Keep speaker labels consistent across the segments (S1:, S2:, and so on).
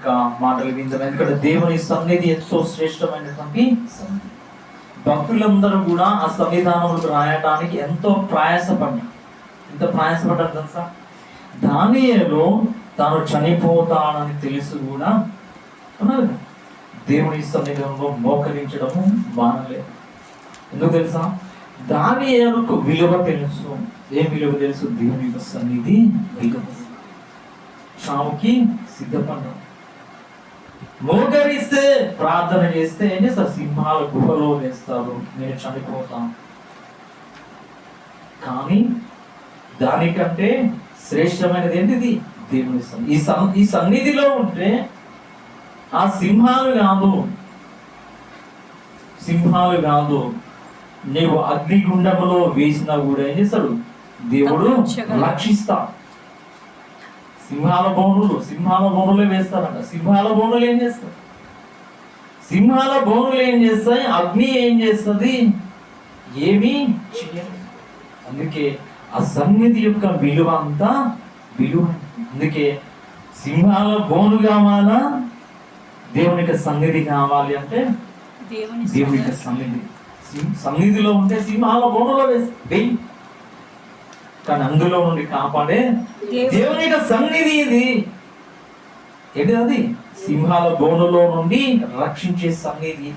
S1: ఇంకా మాటలు విందాం. ఎందుకంటే దేవుని సన్నిధి ఎంతో శ్రేష్టమైనటువంటి భక్తులందరూ కూడా ఆ సన్నిధానములకు రాయటానికి ఎంతో ప్రయాసపడ్డారు. ఎంత ప్రయాసపడ్డారు తెలుసా? దానిలో తాను చనిపోతానని తెలుసు కూడా ఉన్నారు దేవుని సన్నిధిలో మోకరించడము మానలేదు ఎందుకు తెలుసా? దానియలకు విలువ తెలుసు. ఏం విలువ తెలుసు? దేవుని యొక్క సన్నిధి విలువ. చావుకి సిద్ధపడ్డాం మోకరిస్తే ప్రార్థన చేస్తే ఏం చేస్తారు? సింహాల గుహలో వేస్తారు. నేను చనిపోతాను. కానీ దానికంటే శ్రేష్టమైనది ఏంటిది? దేవుని ఈ ఈ సన్నిధిలో ఉంటే ఆ సింహాలు కాదు. సింహాలు కాదు. నీవు అగ్నిగుండములో వేసినా కూడా ఏం చేస్తాడు? దేవుడు
S2: రక్షించగలడు.
S1: సింహాల బోనులు సింహాల బోనులే వేస్తారంట. సింహాల బోనులు ఏం చేస్తారు? సింహాల బోనులు ఏం చేస్తాయి? అగ్ని ఏం చేస్తుంది? ఏమీ చేయదు అందుకే ఆ సన్నిధి యొక్క విలువ అంతా విలువ. అందుకే సింహాల బోను కావాలా? దేవుని యొక్క సన్నిధి కావాలి అంటే
S2: దేవుని
S1: యొక్క సన్నిధి. సన్నిధిలో ఉంటే సింహాల బోనులో వేసి కానీ అందులో నుండి కాపాడే
S2: దేవుని-
S1: యొక్క సన్నిధి ఇది. ఏంటి అది? సింహాల బోనులో నుండి రక్షించే సన్నిధి.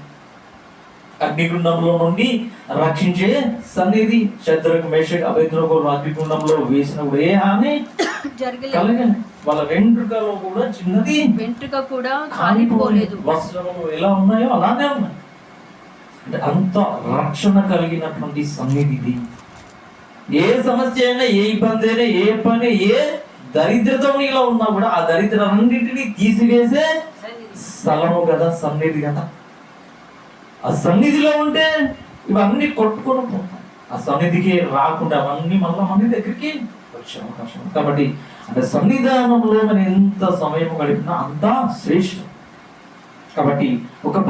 S1: అగ్నిగుండంలో నుండి రక్షించే సన్నిధి. శత్రుకు మేషకు అభ్యర్థులకు అగ్నిగుండంలో వేసినప్పుడు ఏ హాని కలగని వాళ్ళ వెంట్రుకలో కూడా చిన్నది
S2: వెంట్రుక కూడా
S1: కాలిపోలేదు. వస్త్రములు ఎలా ఉన్నాయో అలానే ఉన్నాయి. అంటే అంత రక్షణ కలిగినటువంటి సన్నిధి ఇది. ఏ సమస్య అయినా ఏ ఇబ్బంది అయినా ఏ పని ఏ దరిద్రతో నీలో ఉన్నా కూడా ఆ దరిద్రన్నింటినీ తీసివేసే స్థలము కదా సన్నిధి కదా. ఆ సన్నిధిలో ఉంటే ఇవన్నీ కొట్టుకొని పోతాయి ఆ సన్నిధికి రాకుండా అవన్నీ మళ్ళీ మన దగ్గరికి వచ్చే అవకాశం కాబట్టి అంటే సన్నిధానంలో మనం ఎంత సమయం గడిపినా అంత శ్రేష్టం. కాబట్టి ఒక